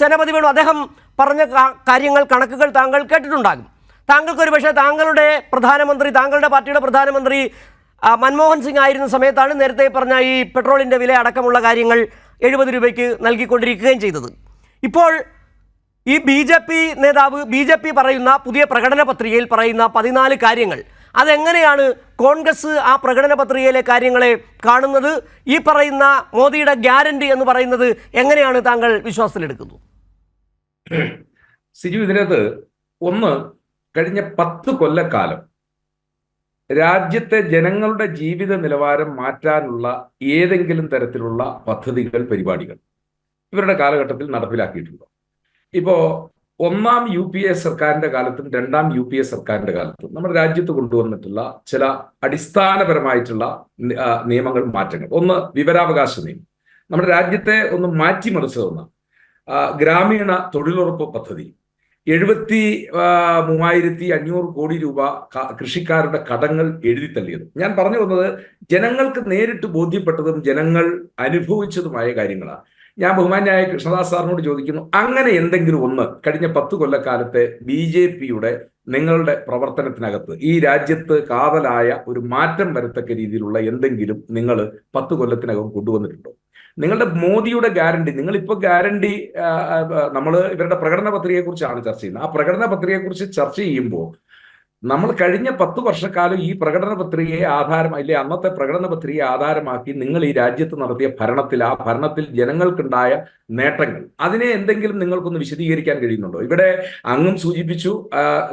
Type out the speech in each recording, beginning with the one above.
സേനാപതി വേണു അദ്ദേഹം പറഞ്ഞ കാര്യങ്ങൾ കണക്കുകൾ താങ്കൾ കേട്ടിട്ടുണ്ടാകും. താങ്കൾക്ക് ഒരു പക്ഷേ താങ്കളുടെ പ്രധാനമന്ത്രി താങ്കളുടെ പാർട്ടിയുടെ പ്രധാനമന്ത്രി മൻമോഹൻ സിംഗ് ആയിരുന്ന സമയത്താണ് നേരത്തെ പറഞ്ഞ ഈ പെട്രോളിന്റെ വില അടക്കമുള്ള കാര്യങ്ങൾ എഴുപത് രൂപയ്ക്ക് നൽകിക്കൊണ്ടിരിക്കുകയും ചെയ്തത്. ഇപ്പോൾ ഈ ബി നേതാവ് ബി പറയുന്ന പുതിയ പ്രകടന പത്രികയിൽ പറയുന്ന പതിനാല് കാര്യങ്ങൾ അതെങ്ങനെയാണ് കോൺഗ്രസ് ആ പ്രകടന പത്രികയിലെ കാര്യങ്ങളെ കാണുന്നത്? ഈ പറയുന്ന മോദിയുടെ ഗ്യാരണ്ടി എന്ന് പറയുന്നത് എങ്ങനെയാണ് താങ്കൾ വിശ്വാസത്തിലെടുക്കുന്നത് സിജു ഇതിനകത്ത് ഒന്ന് കഴിഞ്ഞ പത്ത് കൊല്ലക്കാലം രാജ്യത്തെ ജനങ്ങളുടെ ജീവിത നിലവാരം മാറ്റാനുള്ള ഏതെങ്കിലും തരത്തിലുള്ള പദ്ധതികൾ പരിപാടികൾ ഇവരുടെ കാലഘട്ടത്തിൽ നടപ്പിലാക്കിയിട്ടുണ്ടോ. ഇപ്പോ ഒന്നാം യു പി എ സർക്കാരിന്റെ കാലത്തും രണ്ടാം യു പി എ സർക്കാരിന്റെ കാലത്തും നമ്മുടെ രാജ്യത്ത് കൊണ്ടുവന്നിട്ടുള്ള ചില അടിസ്ഥാനപരമായിട്ടുള്ള നിയമങ്ങൾ മാറ്റങ്ങൾ. ഒന്ന് വിവരാവകാശ നിയമം. നമ്മുടെ രാജ്യത്തെ ഒന്ന് മാറ്റിമറിച്ചതൊന്ന് ഗ്രാമീണ തൊഴിലുറപ്പ് പദ്ധതി. എഴുപത്തി മൂവായിരത്തി അഞ്ഞൂറ് കോടി രൂപ കൃഷിക്കാരുടെ കടങ്ങൾ എഴുതി തള്ളിയത്. ഞാൻ പറഞ്ഞു വന്നത് ജനങ്ങൾക്ക് നേരിട്ട് ബോധ്യപ്പെട്ടതും ജനങ്ങൾ അനുഭവിച്ചതുമായ കാര്യങ്ങളാണ്. ഞാൻ ബഹുമാന്യായ കൃഷ്ണദാസ് സാറിനോട് ചോദിക്കുന്നു അങ്ങനെ എന്തെങ്കിലും ഒന്ന് കഴിഞ്ഞ പത്ത് കൊല്ലക്കാലത്തെ ബി ജെ പിയുടെ നിങ്ങളുടെ പ്രവർത്തനത്തിനകത്ത് ഈ രാജ്യത്ത് കാതലായ ഒരു മാറ്റം വരത്തക്ക രീതിയിലുള്ള എന്തെങ്കിലും നിങ്ങൾ പത്ത് കൊല്ലത്തിനകം കൊണ്ടുവന്നിട്ടുണ്ടോ? നിങ്ങളുടെ മോദിയുടെ ഗ്യാരണ്ടി നിങ്ങളിപ്പോൾ ഗ്യാരണ്ടി നമ്മൾ ഇവരുടെ പ്രകടന പത്രികയെക്കുറിച്ചാണ് ചർച്ച ചെയ്യുന്നത്. ആ പ്രകടന പത്രികയെക്കുറിച്ച് ചർച്ച ചെയ്യുമ്പോൾ നമ്മൾ കഴിഞ്ഞ പത്ത് വർഷക്കാലം ഈ പ്രകടന പത്രികയെ ആധാരം അല്ലെ അന്നത്തെ പ്രകടന പത്രികയെ ആധാരമാക്കി നിങ്ങൾ ഈ രാജ്യത്ത് നടത്തിയ ഭരണത്തിൽ ആ ഭരണത്തിൽ ജനങ്ങൾക്കുണ്ടായ നേട്ടങ്ങൾ. അതിനെ എന്തെങ്കിലും നിങ്ങൾക്കൊന്ന് വിശദീകരിക്കാൻ കഴിയുന്നുണ്ടോ? ഇവിടെ അങ്ങും സൂചിപ്പിച്ചു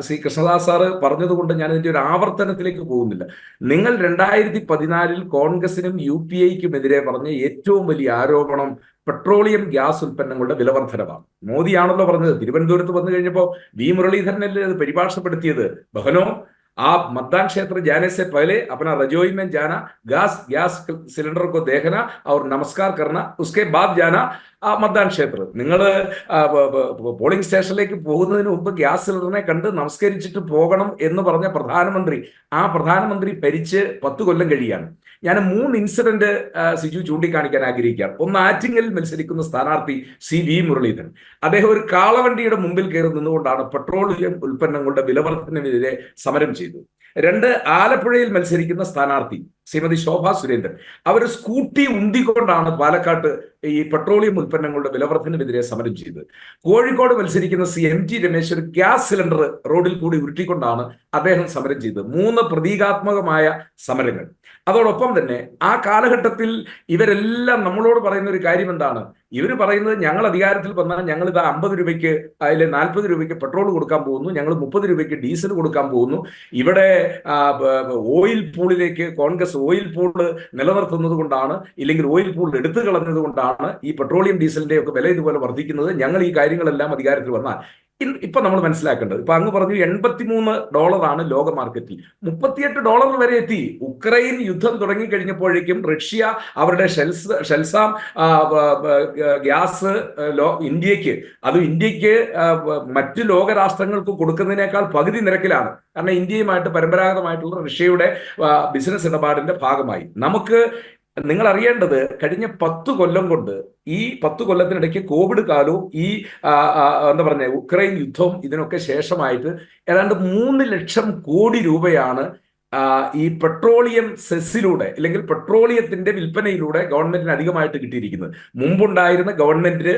ശ്രീ കൃഷ്ണദാസ് സാറ് പറഞ്ഞതുകൊണ്ട് ഞാൻ ഇതിന്റെ ഒരു ആവർത്തനത്തിലേക്ക് പോകുന്നില്ല. നിങ്ങൾ രണ്ടായിരത്തി പതിനാലിൽ കോൺഗ്രസിനും യു പി ഐക്കുമെതിരെ പറഞ്ഞ ഏറ്റവും വലിയ ആരോപണം പെട്രോളിയം ഗ്യാസ് ഉൽപ്പന്നങ്ങളുടെ വിലവർദ്ധനമാണ്. മോദിയാണല്ലോ പറഞ്ഞത്. തിരുവനന്തപുരത്ത് വന്നു കഴിഞ്ഞപ്പോൾ വി മുരളീധരനല്ലേ അത് പരിഭാഷപ്പെടുത്തിയത്? ബഹനോ आप मतदान क्षेत्र जाने से पहले अपना रजोई में जाना गैस गैस सिलेंडर को देखना और नमस्कार करना उसके बाद जाना ആ മത്ദാൻ ക്ഷേത്രം നിങ്ങൾ പോളിംഗ് സ്റ്റേഷനിലേക്ക് പോകുന്നതിന് മുമ്പ് ഗ്യാസ് സിലിണ്ടറിനെ കണ്ട് നമസ്കരിച്ചിട്ട് പോകണം എന്ന് പറഞ്ഞ പ്രധാനമന്ത്രി ആ പ്രധാനമന്ത്രി ഭരിച്ച് പത്ത് കൊല്ലം കഴിയാണ് ഞാൻ മൂന്ന് ഇൻസിഡന്റ് സിജു ചൂണ്ടിക്കാണിക്കാൻ ആഗ്രഹിക്കുകയാണ് ഒന്ന് ആറ്റിങ്ങലിൽ മത്സരിക്കുന്ന സ്ഥാനാർത്ഥി സി വി മുരളീധരൻ അദ്ദേഹം ഒരു കാളവണ്ടിയുടെ മുമ്പിൽ കയറി നിന്നുകൊണ്ടാണ് പെട്രോളിയം ഉൽപ്പന്നങ്ങളുടെ വിലവർദ്ധനവിനെതിരെ സമരം ചെയ്തത് രണ്ട് ആലപ്പുഴയിൽ മത്സരിക്കുന്ന സ്ഥാനാർത്ഥി ശ്രീമതി ശോഭ സുരേന്ദ്രൻ. അവർ സ്കൂട്ടി ഉന്തിക്കൊണ്ടാണ് പാലക്കാട്ട് ഈ പെട്രോളിയം ഉൽപ്പന്നങ്ങളുടെ വിലവർദ്ധനവിനെതിരെ സമരം ചെയ്തത്. കോഴിക്കോട് മത്സരിക്കുന്ന സി എം ടി രമേശ് ഒരു ഗ്യാസ് സിലിണ്ടർ റോഡിൽ കൂടി ഉരുട്ടിക്കൊണ്ടാണ് അദ്ദേഹം സമരം ചെയ്തത്. മൂന്ന് പ്രതീകാത്മകമായ സമരങ്ങൾ. അതോടൊപ്പം തന്നെ ആ കാലഘട്ടത്തിൽ ഇവരെല്ലാം നമ്മളോട് പറയുന്ന ഒരു കാര്യം എന്താണ്? ഇവർ പറയുന്നത് ഞങ്ങൾ അധികാരത്തിൽ വന്നാൽ ഞങ്ങൾ ഇത് അമ്പത് രൂപയ്ക്ക് അതിലെ നാൽപ്പത് രൂപയ്ക്ക് പെട്രോൾ കൊടുക്കാൻ പോകുന്നു ഞങ്ങൾ മുപ്പത് രൂപയ്ക്ക് ഡീസൽ കൊടുക്കാൻ പോകുന്നു. ഇവിടെ ഓയിൽ പൂളിലേക്ക് കോൺഗ്രസ് ഓയിൽ പൂൾ നിലനിർത്തുന്നത് കൊണ്ടാണ് ഇല്ലെങ്കിൽ ഓയിൽ പൂൾ എടുത്തു കളഞ്ഞത് കൊണ്ടാണ് ഈ പെട്രോളിയം ഡീസലിന്റെ ഒക്കെ വില ഇതുപോലെ വർദ്ധിക്കുന്നത്. ഞങ്ങൾ ഈ കാര്യങ്ങളെല്ലാം അധികാരത്തിൽ വന്നാൽ ഇപ്പൊ നമ്മൾ മനസ്സിലാക്കേണ്ടത്. ഇപ്പൊ അങ്ങ് പറഞ്ഞു എൺപത്തിമൂന്ന് ഡോളറാണ് ലോക മാർക്കറ്റിൽ മുപ്പത്തിയെട്ട് ഡോളർ വരെ എത്തി. ഉക്രൈൻ യുദ്ധം തുടങ്ങി കഴിഞ്ഞപ്പോഴേക്കും റഷ്യ അവരുടെ ഷെൽസ് ഷെൽസാം ഗ്യാസ് ലോ ഇന്ത്യയ്ക്ക് അത് ഇന്ത്യയ്ക്ക് മറ്റ് ലോകരാഷ്ട്രങ്ങൾക്ക് കൊടുക്കുന്നതിനേക്കാൾ പകുതി നിരക്കിലാണ്. കാരണം ഇന്ത്യയുമായിട്ട് പരമ്പരാഗതമായിട്ടുള്ള റഷ്യയുടെ ബിസിനസ് ഇടപാടിന്റെ ഭാഗമായി. നമുക്ക് നിങ്ങൾ അറിയേണ്ടത് കഴിഞ്ഞ പത്ത് കൊല്ലം കൊണ്ട് ഈ പത്ത് കൊല്ലത്തിനിടയ്ക്ക് കോവിഡ് കാലവും ഈ എന്താ പറഞ്ഞ ഉക്രൈൻ യുദ്ധവും ഇതിനൊക്കെ ശേഷമായിട്ട് ഏതാണ്ട് മൂന്ന് ലക്ഷം കോടി രൂപയാണ് ഈ പെട്രോളിയം സെസ്സിലൂടെ അല്ലെങ്കിൽ പെട്രോളിയത്തിന്റെ വിൽപ്പനയിലൂടെ ഗവൺമെന്റിന് അധികമായിട്ട് കിട്ടിയിരിക്കുന്നത്. മുമ്പുണ്ടായിരുന്ന ഗവൺമെന്റ്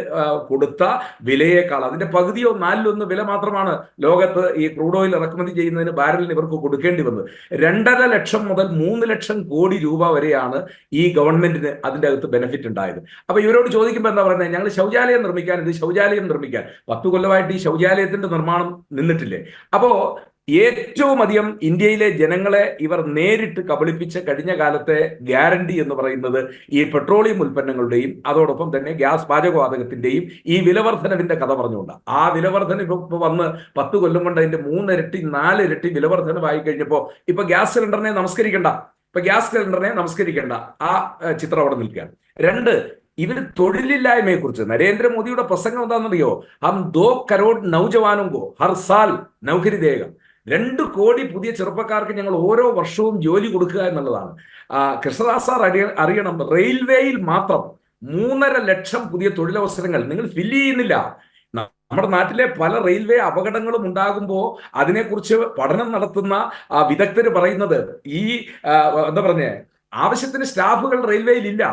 കൊടുത്ത വിലയേക്കാൾ അതിന്റെ പകുതിയോ നാലിലൊന്ന് വില മാത്രമാണ് ലോകത്ത് ഈ ക്രൂഡ് ഓയിൽ ഇറക്കുമതി ചെയ്യുന്നതിന് ബാരലിന് ഇവർക്ക് കൊടുക്കേണ്ടി വന്നത്. രണ്ടര ലക്ഷം മുതൽ മൂന്ന് ലക്ഷം കോടി രൂപ വരെയാണ് ഈ ഗവൺമെന്റിന് അതിന്റെ അകത്ത് ബെനിഫിറ്റ് ഉണ്ടായത്. അപ്പൊ ഇവരോട് ചോദിക്കുമ്പോൾ എന്താ പറയുന്നത് ഞങ്ങൾ ശൗചാലയം നിർമ്മിക്കാൻ ഇത് ശൗചാലയം നിർമ്മിക്കാൻ. പത്തു കൊല്ലമായിട്ട് ഈ ശൗചാലയത്തിന്റെ നിർമ്മാണം നിന്നിട്ടില്ലേ? അപ്പോ ഏറ്റവും അധികം ഇന്ത്യയിലെ ജനങ്ങളെ ഇവർ നേരിട്ട് കബളിപ്പിച്ച കഴിഞ്ഞ കാലത്തെ ഗ്യാരണ്ടി എന്ന് പറയുന്നത് ഈ പെട്രോളിയം ഉൽപ്പന്നങ്ങളുടെയും അതോടൊപ്പം തന്നെ ഗ്യാസ് പാചകവാതകത്തിന്റെയും ഈ വിലവർദ്ധനവിന്റെ കഥ പറഞ്ഞുകൊണ്ട്. ആ വിലവർധന ഇപ്പൊ വന്ന് പത്ത് കൊല്ലം കൊണ്ട് അതിന്റെ മൂന്നിരട്ടി നാലിരട്ടി വിലവർധനമായി കഴിഞ്ഞപ്പോൾ ഇപ്പൊ ഗ്യാസ് സിലിണ്ടറിനെ നമസ്കരിക്കണ്ട. ഇപ്പൊ ഗ്യാസ് സിലിണ്ടറിനെ നമസ്കരിക്കേണ്ട. ആ ചിത്രം അവിടെ നിൽക്കുകയാണ്. രണ്ട് ഇവർ തൊഴിലില്ലായ്മയെ കുറിച്ച് നരേന്ദ്രമോദിയുടെ പ്രസംഗം എന്താണെന്നറിയോ? ഹം ദോ കരോഡ് നൗജവാനും ഗോ ഹർ സാൽ നൗകരി ദേഗം രണ്ട് കോടി പുതിയ ചെറുപ്പക്കാർക്ക് ഞങ്ങൾ ഓരോ വർഷവും ജോലി കൊടുക്കുക എന്നുള്ളതാണ്. കൃഷ്ണദാസ് സാർ അറിയ അറിയണം റെയിൽവേയിൽ മാത്രം മൂന്നര ലക്ഷം പുതിയ തൊഴിലവസരങ്ങൾ നിങ്ങൾ ഫില്ല് ചെയ്യുന്നില്ല. നമ്മുടെ നാട്ടിലെ പല റെയിൽവേ അപകടങ്ങളും ഉണ്ടാകുമ്പോൾ അതിനെക്കുറിച്ച് പഠനം നടത്തുന്ന വിദഗ്ധർ പറയുന്നത് ഈ എന്താ പറഞ്ഞേ ആവശ്യത്തിന് സ്റ്റാഫുകൾ റെയിൽവേയിൽ ഇല്ല.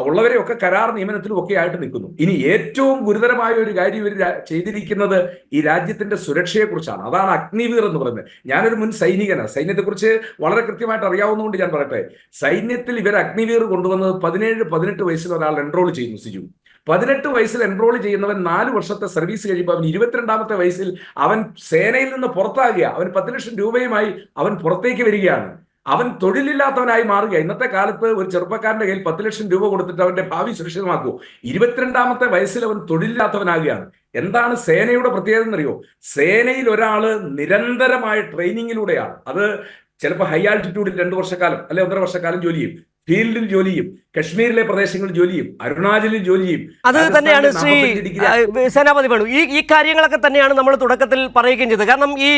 ഉള്ളവരെയൊക്കെ കരാർ നിയമനത്തിലും ഒക്കെ ആയിട്ട് നിൽക്കുന്നു. ഇനി ഏറ്റവും ഗുരുതരമായ ഒരു കാര്യം ഇവർ ചെയ്തിരിക്കുന്നത് ഈ രാജ്യത്തിന്റെ സുരക്ഷയെക്കുറിച്ചാണ്. അതാണ് അഗ്നിവീർ എന്ന് പറയുന്നത്. ഞാനൊരു മുൻ സൈനികനാണ്. സൈന്യത്തെക്കുറിച്ച് വളരെ കൃത്യമായിട്ട് അറിയാവുന്നതുകൊണ്ട് ഞാൻ പറയട്ടെ. സൈന്യത്തിൽ ഇവർ അഗ്നിവീർ കൊണ്ടുവന്നത് പതിനേഴ് പതിനെട്ട് വയസ്സിൽ ഒരാൾ എൻറോൾ ചെയ്യുന്നു സിജു. പതിനെട്ട് വയസ്സിൽ എൻറോൾ ചെയ്യുന്നവൻ നാല് വർഷത്തെ സർവീസ് കഴിയുമ്പോൾ അവൻ ഇരുപത്തിരണ്ടാമത്തെ വയസ്സിൽ അവൻ സേനയിൽ നിന്ന് പുറത്താകുക. അവൻ പത്ത് ലക്ഷം രൂപയുമായി അവൻ പുറത്തേക്ക് വരികയാണ്. അവൻ തൊഴിലില്ലാത്തവനായി മാറുക ഇന്നത്തെ കാലത്ത് ഒരു ചെറുപ്പക്കാരന്റെ കയ്യിൽ പത്ത് ലക്ഷം രൂപ കൊടുത്തിട്ട് അവന്റെ ഭാവി സുരക്ഷിതമാക്കൂ. ഇരുപത്തിരണ്ടാമത്തെ വയസ്സിൽ അവൻ തൊഴിലില്ലാത്തവനാകുകയാണ്. എന്താണ് സേനയുടെ പ്രത്യേകത എന്നറിയോ? സേനയിൽ ഒരാൾ നിരന്തരമായ ട്രെയിനിങ്ങിലൂടെയാണ് അത് ചിലപ്പോൾ ഹൈ ആൾട്ടിറ്റ്യൂഡിൽ രണ്ടു വർഷക്കാലം അല്ലെ ഒന്നര വർഷക്കാലം ജോലി ചെയ്യും. ഫീൽഡിൽ ജോലിയും ചെയ്യും കശ്മീരിലെ പ്രദേശങ്ങളിൽ ജോലി ചെയ്യും അരുണാചലിൽ ജോലി ചെയ്യും അത് തന്നെയാണ് ശ്രീ രാജസ്ഥാനിൽ 45 ഡിഗ്രി ആ, സേനാപതി വേണു. ഈ ഈ കാര്യങ്ങളൊക്കെ തന്നെയാണ് നമ്മൾ തുടക്കത്തിൽ പറയുകയും ചെയ്തത്. കാരണം ഈ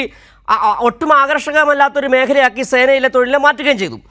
ഒട്ടും ആകർഷകമല്ലാത്തൊരു മേഖലയാക്കി സേനയിലെ തൊഴിലിനെ മാറ്റുകയും ചെയ്തു.